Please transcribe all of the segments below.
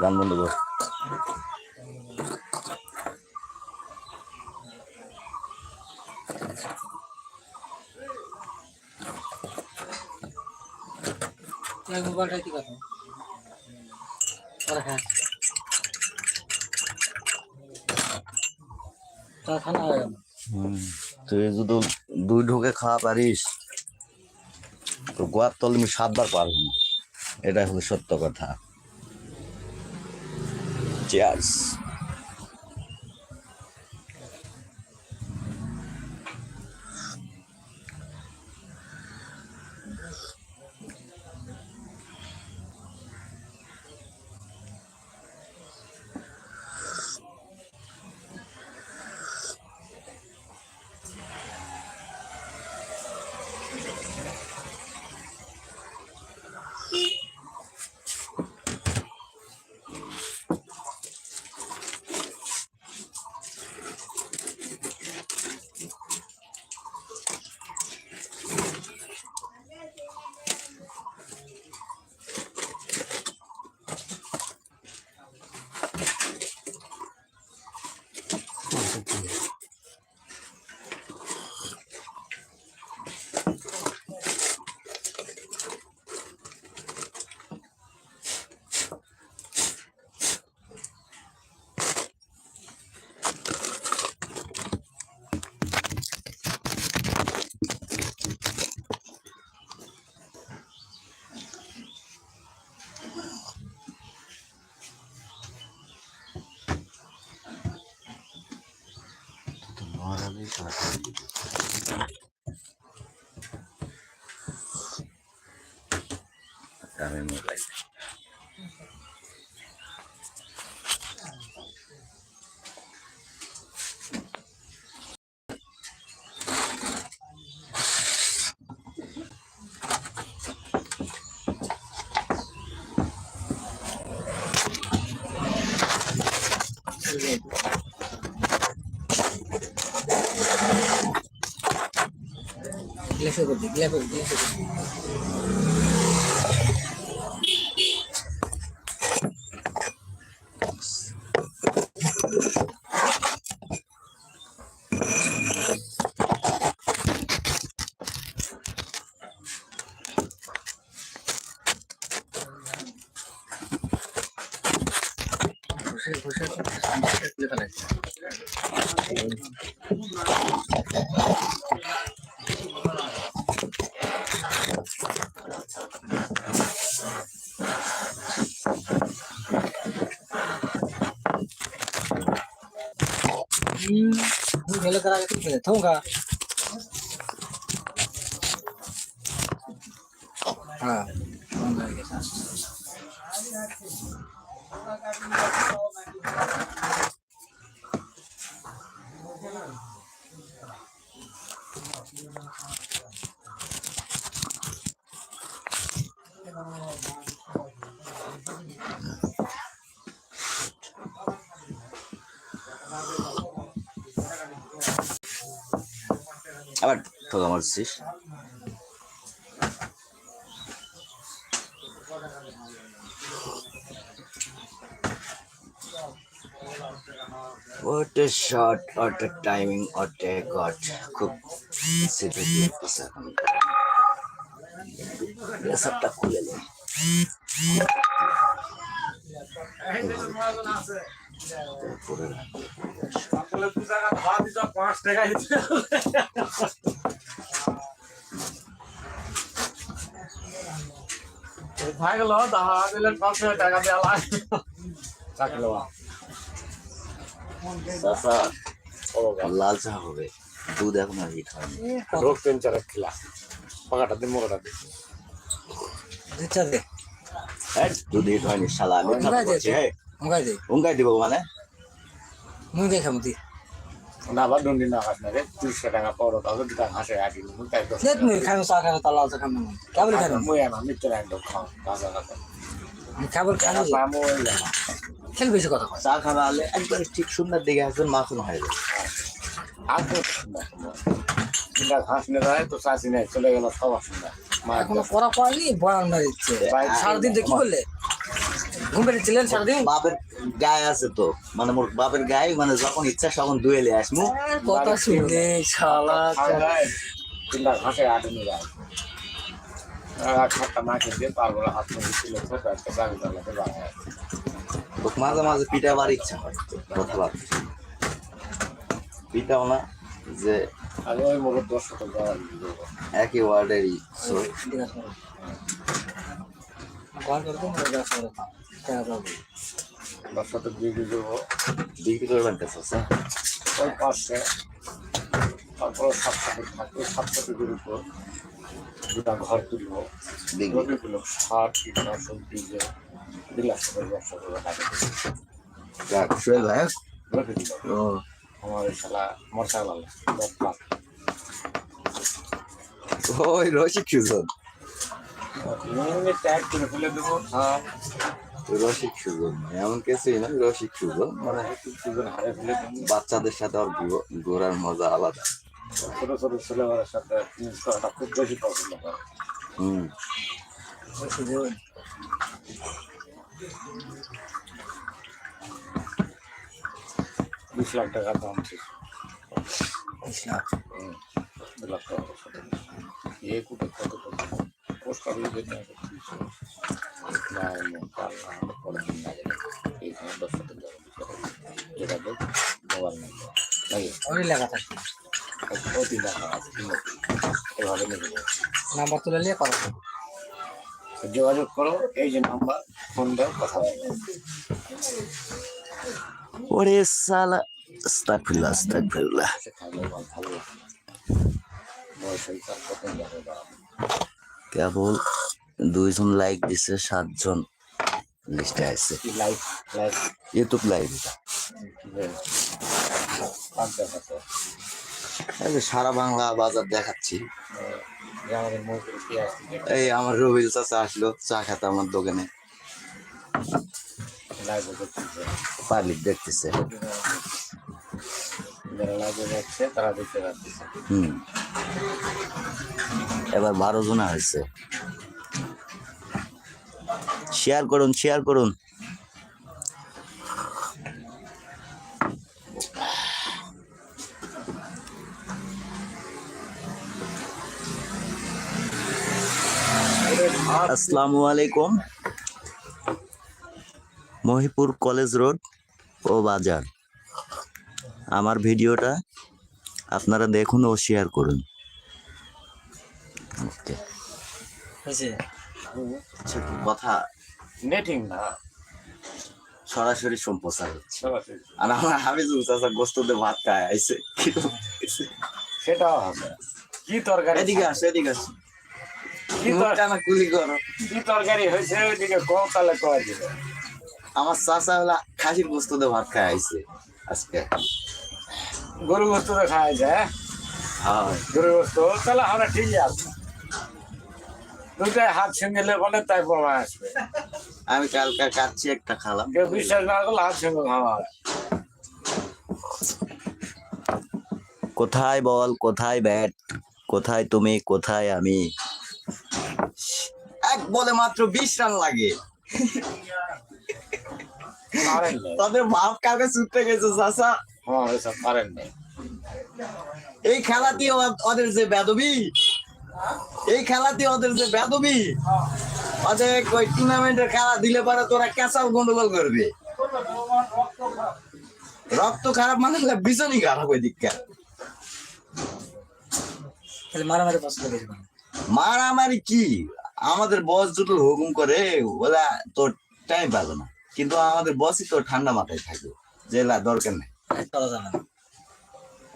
গান বন্ধ কর। মোবাইলটা কি কথা হ্যাঁ। তুই যদি দুই ঢোকে খাওয়া পারিস তো গোয়ার তল তুমি সাতবার পার না। এটাই হলো সত্য কথা। চেয়ার্স আমি মোবাইল গ্লাসে level 10 झेल करा के देता हूँ का हाँ। के साथ আবার ঠোকা মারছিস What a shot, what a timing, what a god. খুব সিটি লাগতেছে এখন সবটা খুলে থাকল দিলে পাঁচশো টাকা দেওয়া লাগে থাকল লাল চা হবে দুধ এখন আর হিট হয়নি রোগ চার খেলা পাকাটা দিন মোকাটা দে দুধ হিট হয়নি শালা আমি খাব হ্যাঁ দে উঙ্গাই দিব মানে মুই দেখাম দি না আবার ডন্ডি না কাট না রে তিরিশশো টাকা পড়ো তাহলে দুটা ঘাসে আটি তাই দশ দেখ মুই খাই চা খাই তালা চা খাম না কেবল খাই মুই আনা মিত্র একদম খাও কাঁচা কাঁচা কেবল খাই টাকা পামো ওই জানা খেল বেশি কথা চা খাওয়া হলে একবার ঠিক সুন্দর দিকে আসবেন মাখন হয়ে যাবে আর তো তিনটা ঘাস নিয়ে যায় তো চাষি নেই চলে গেল সবার সঙ্গে মায়ের এখনও করা পায়নি বয়ান না দিচ্ছে। ভাই, সারাদিন তো কি করলে? ঘুম পেড়েছিলেন সারাদিন? বাপের গায়ে আছে তো। মানে মোর বাপের গায়ে মানে যখন ইচ্ছা তখন দুয়েলে আসমু। কথা শুনে শালা তিনটা ঘাসে যায় মাঝে মাঝে পিঠা আবার ইচ্ছা হয়। পিঠাও না। যে আর ওই মোড়ের দশ শত দেওয়া একই ওয়ার্ডেরই দশ শত দিয়ে দিয়ে দেবো। বিক্রি করবেন স্যার ওই পাশে তারপরে সাত শত থাকবে সাত শত উপর দুটা ঘর তুলবো। বিক্রি। রবিগুলো সার কীটনাশক দিয়ে ব্যবসা টাকা যাক ও। আমার শালা ওই রসিক সুজন। রসিক সুজন। এমন কিছুই রসিক সুজন। মানে বাচ্চাদের সাথে আর ঘোরার মজা আলাদা। ছোট ছোট ছেলেমেয়ের সাথে করাটা খুব বেশি পছন্দ করে। হুম। বিশ লাখ টাকা দাম ছিল। হুম, লাখ টাকা এ কুটে কত পোস্ট অফিস জন্য না এমন কাল না হলে পরের দিন না গেলে। এইখানে দশ শতক যেটা দেখ মোবাইল ওই লেখা থাকে তিন আছে এভাবে নাম্বার তুলে নিয়ে কথা যোগাযোগ করো এই যে নাম্বার ফোন দাও কথা বলো। ওরে সালা আস্তাগফিরুল্লাহ আস্তাগফিরুল্লাহ কেবল দুইজন লাইক দিছে, সাতজন লিস্টে আছে। ইউটিউব লাইভ সারা বাংলা বাজার দেখাচ্ছি। এই আমার রবিল চাচা আসলো, চা খেতে আমার দোকানে। পাবলিক দেখতেছে। এবার বারো জনা হয়েছে। শেয়ার করুন শেয়ার করুন। আসসালামু আলাইকুম। মহিপুর কলেজ রোড ও বাজার। আমার ভিডিওটা আপনারা দেখুন ও শেয়ার করুন। ওকে কথা? নেটিং না। সরাসরি সম্প্রচার হচ্ছে। আর আমার হামিদুল চাচা গোস্ততে ভাত খায় আইছে সেটাও হবে। কি তরকারি? এদিকে আসো এদিকে আসো। কি তর- কুলি করো। কি তরকারি হয়েছে ওইদিকে কম তাহলে কয় দিবে আমার চাচা হলা খাসির গোস্ততে ভাত খায় আইছে আজকে। গরু গোস্ত তো খাওয়া যায় হ্যাঁ? গরু গোস্ত তাহলে আমরা ঠিকই দুটাই হাত সঙ্গে বলে তাই প্রমাণ আসবে। আমি কালকে কাচ্ছি একটা খালাম। কেউ বিশ্বাস না করলে হাত খাওয়া কোথায় বল কোথায় ব্যাট কোথায় তুমি কোথায় আমি? এক বলে মাত্র বিশ রান লাগে। তাদের বাপ কালকে ছুটতে গেছে চাচা। হ্যাঁ পারেন না এই খেলাতে ওদের যে বেদবি এই খেলাতে ওদের যে বেদবি ওদের ওই টুর্নামেন্টের খেলা দিলে পরে তোরা ক্যাসাল গন্ডগোল করবে। রক্ত খারাপ মানে ভীষণই খারাপ ওই দিককার মারামারি পছন্দ মারামারি কি? আমাদের বস দুটো হুকুম করে ওলা তোর টাইম পাবে না। কিন্তু আমাদের বসই তো ঠান্ডা মাথায় থাকবে। যে লা দরকার নেই।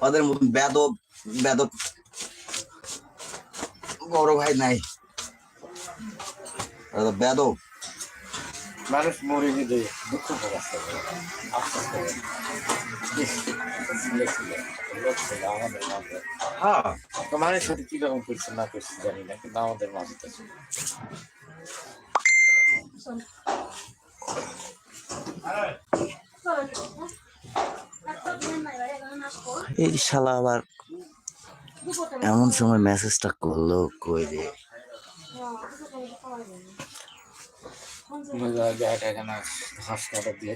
ওদের মতন বেদব বেদব বড় ভাই নাই। বেদব। মানুষ মরে গেলে দুঃখ প্রকাশ করে আফসোস করে। হ্যাঁ। তো মানুষের সাথে কীরকম করছে না করছে জানি না কিন্তু আমাদের মাঝে তো এই শালা আবার এমন সময় মেসেজটা করল কই রে? ঘাস কাটা দিয়ে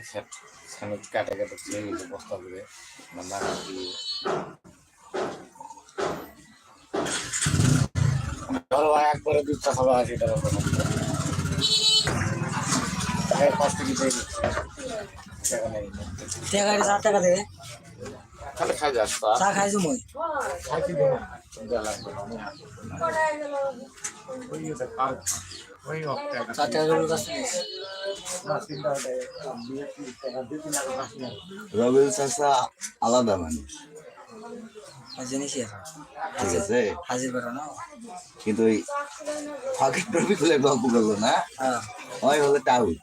কাটা কাটা গেছে বস্তা করে ধরো একবারে খাওয়া আছে এটা টাকা দেবে খালি খাই যাস তা চা খাইছো মই। যা রবিল চাষা আলাদা মানুষ। ঠিক আছে? কিন্তু ওই ফাঁকি টপি খুলে গল্প করল না। হ্যাঁ হলো টাউন।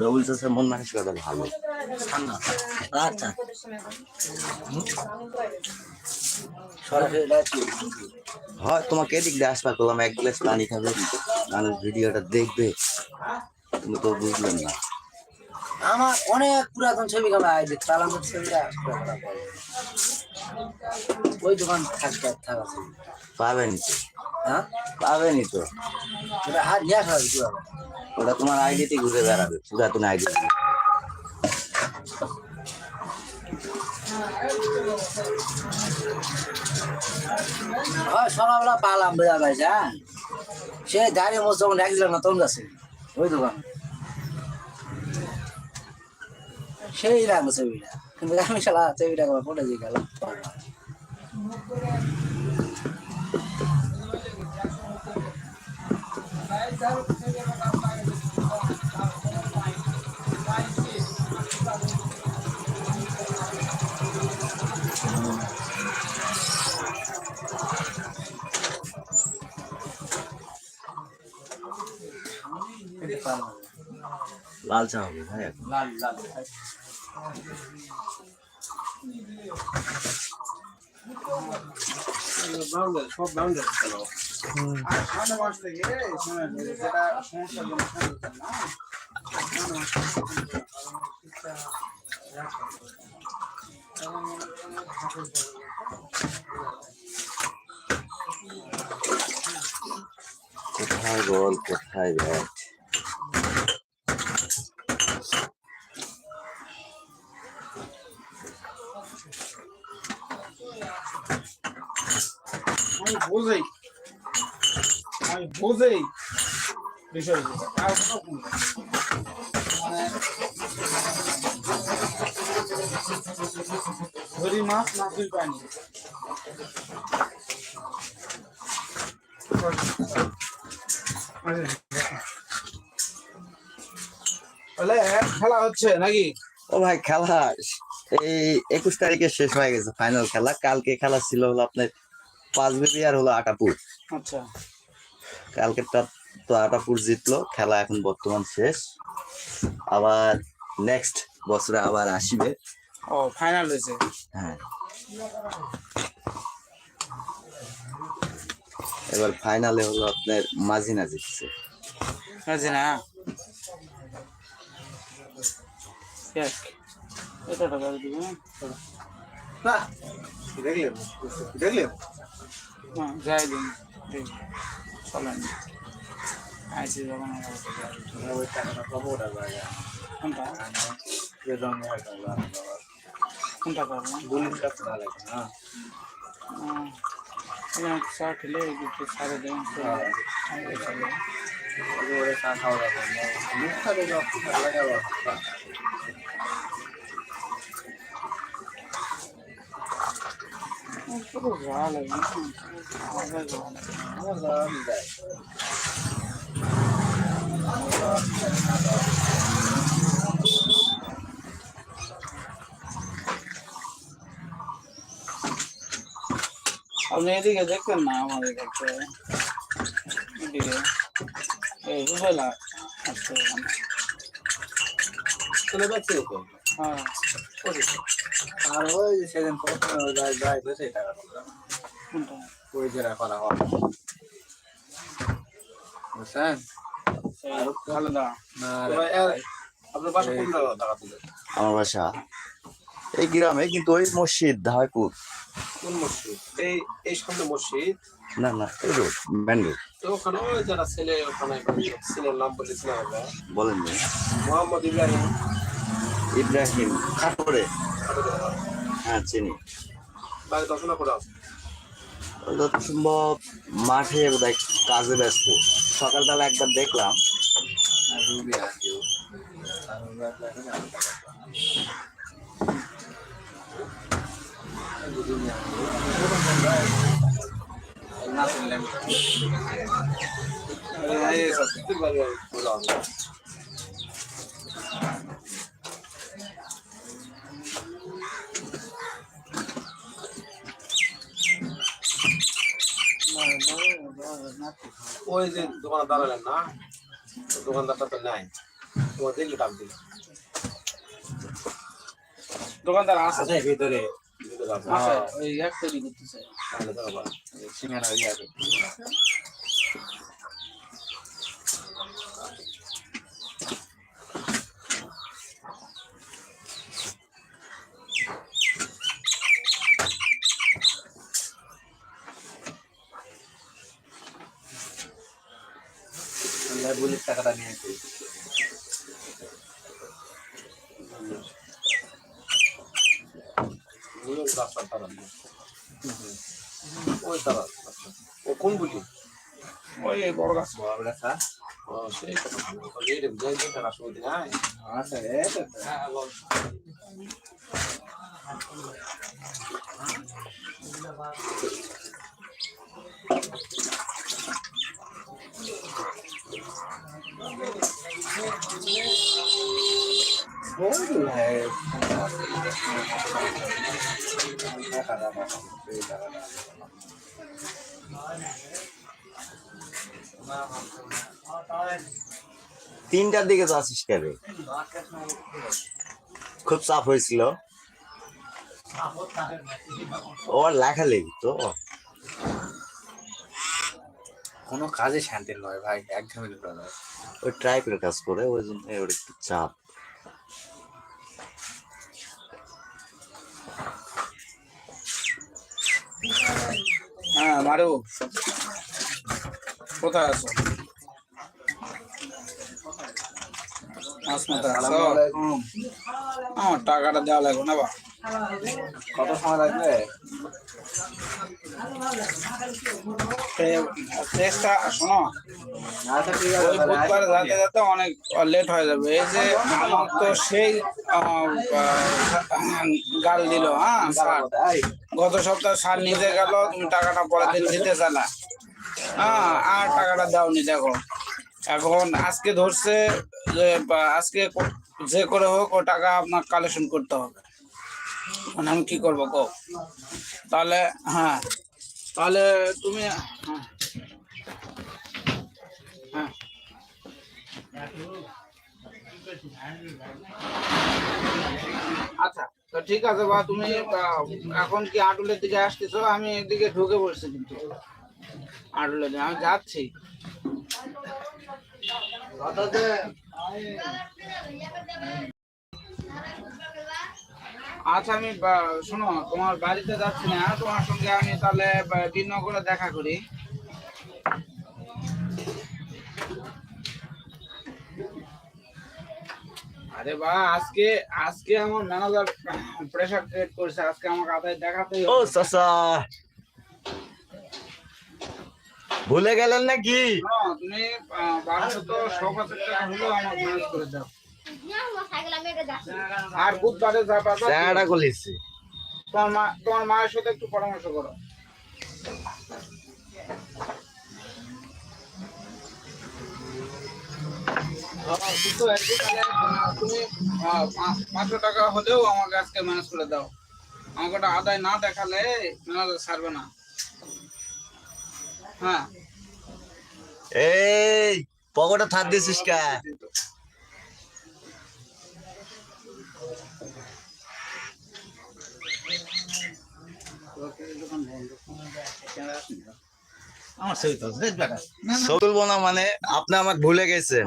রবিল চাষার মন মানসিকতা ভালো। রাত হয় তোমাকে এদিক দিয়ে আসবা করলাম এক গ্লাস পানি খাবে মানুষ ভিডিওটা দেখবে। তুমি তো বুঝলেন না। আমার অনেক পুরাতন ছবি খেলা এই যে তালামের ছবিটা ওই দোকান থাকবে থাকা পাবেনি তো। হ্যাঁ? পাবেনি তো। হাত নিয়ে কীভাবে? ওটা তোমার আইডিতে ঘুরে বেড়াবে, পুরাতন আইডি সকালবেলা পালাম বোঝা ভাই হ্যাঁ সে গাড়ি মোট যখন অ্যাক্সিডেন্ট না, তখন গেছে ওই দোকান। সেই লাগল ছবিটা কিন্তু আমি শালা ছবিটা পড়ে দিয়ে গেলাম। লাল চা হবে ভাই এখন। লাল লাল সব বাউন্ডারি খেলো আর সামনে মাস থেকে যেটা সমস্যা না কোথায় বল কোথায় ব্যাট আমি বোঝাই আমি বোঝাই বিষয় আর কোনো ধরি মাছ পাইনি বলে খেলা হচ্ছে নাকি? ও ভাই খেলা। এই একুশ তারিখে শেষ হয়ে গেছে ফাইনাল খেলা। কালকে খেলা ছিল হলো আপনার পাঁচ বিপি আর হলো আটাপুর। আচ্ছা। কালকেরটা তো আটাপুর জিতলো খেলা এখন বর্তমান শেষ। আবার নেক্সট বছরে আবার আসবে। ও ফাইনাল হয়েছে। হ্যাঁ। এবার ফাইনালে হলো আপনার মাঝিনা জিতছে। আছে না এক এটা টাকা দিবে না। দেখলেন দেখলেন হ্যাঁ যাই দিন চলেন। আইসি যখন ওই টাকাটা পাবো ওটা জায়গা কোনটা? বেদম একটা কোনটা পাবো গুলির কাছে না লাগে না এখানে চা খেলে একটু সারে দেবেন ওরে চা খাওয়া যাবে মুখটা দেখে অপশন লাগাবো পুরো ভালো লাগে আমাদের ভালো আমার দাম দেয় আপনি এদিকে দেখতেন না আমাদের কাছে। এদিকে। এই রুবেলা চলে যাচ্ছে হ্যাঁ। আর ওই সেদিন তো সেই টাকা ওই করা হয় বুঝছেন? ভালো না আপনার কোন টাকা আমার বাসা। এই গ্রামে কিন্তু ওই মসজিদ ধাকুর কোন মসজিদ? এই এই সামনে মসজিদ? না না এই রোড মেন রোড তো ওখানে ওই যারা ছেলে ওখানে ছেলের নাম বলেছিলাম আমরা বলেন মোহাম্মদ ইব্রাহিম। ইব্রাহিম খাটরে। হ্যাঁ চিনি। বাড়ি দর্শনা করে আসে। সম্ভব মাঠে বোধহয় কাজে ব্যস্ত। সকালবেলা একবার দেখলাম। আর ওই যে দোকানে দাঁড়ালেন না তো দোকানদারটা তো নাই তোমার দেখলে ডাক দিল দোকানদার আছে আছে ভিতরে ভিতরে আছে। আছে ওই এক তৈরি করতেছে তাহলে তো আবার সিঙ্গারা ইয়ে আছে বুলির টাকাটা নিয়ে আসি নিয়ে ওই রাস্তার দাঁড়ান ওই তারা আচ্ছা ও কোন বুঝি ওই বড় গাছ বড় গাছা ও সেই কথা বলি রে বুঝাই দিন টাকা সুবিধা নাই আছে। রে তিনটার দিকে তো আসিস কেবে খুব চাপ হয়েছিল। ওর লেখালেখি তো। কোনো কাজে শান্তি নয় ভাই একদমই নয়। ওই ট্রাইপের কাজ করে ওই জন্য ওর একটু চাপ। হ্যাঁ মারু। কোথায় আছো? আমার টাকাটা দেওয়া লাগবে না বা। কত সময় লাগবে? চেষ্টা শোনো। আচ্ছা বুধবার যাতে যাতে অনেক লেট হয়ে যাবে। এই যে আমার তো সেই গাল দিল হ্যাঁ গত সপ্তাহে সার নিতে গেল, তুমি টাকাটা পরের দিন দিতে চালা হ্যাঁ আর টাকাটা দাওনি, দেখো। এখন আজকে ধরছে যে আজকে যে করে হোক, ও টাকা আপনার কালেকশন করতে হবে। মানে আমি কি করব কো তাহলে হ্যাঁ তাহলে তুমি হ্যাঁ হ্যাঁ। আচ্ছা। তো ঠিক আছে বা, তুমি এখন কি আটুলের দিকে আসতেছো? আমি এদিকে ঢুকে পড়ছি কিন্তু। আটুলের দিকে, আমি যাচ্ছি। আচ্ছা আমি শোনো, তোমার বাড়িতে যাচ্ছি না। তোমার সঙ্গে আমি তাহলে বিনগরে দেখা করি। আরে বা আজকে আজকে আমার ম্যানেজার প্রেসার ক্রিয়েট করেছে আজকে আমাকে আদায় দেখাতেই ও। চাচা ভুলে গেলেন নাকি? তুমি বারোশো তো টাকা হলেও আমার ম্যানেজ করে দাও। আর বুধবারে যা পাবা তোমার মা তোমার মায়ের সাথে একটু পরামর্শ করো। তুমি পাঁচশো টাকা হলেও আমাকে আজকে ম্যানেজ করে দাও। আমাকে ওটা আদায় না দেখালে ছাড়বে না। হ্যাঁ। এই পকেটে থাক দিছিস কা? আমার ছবি তো না মানে আপনি আমাকে ভুলে গেছেন।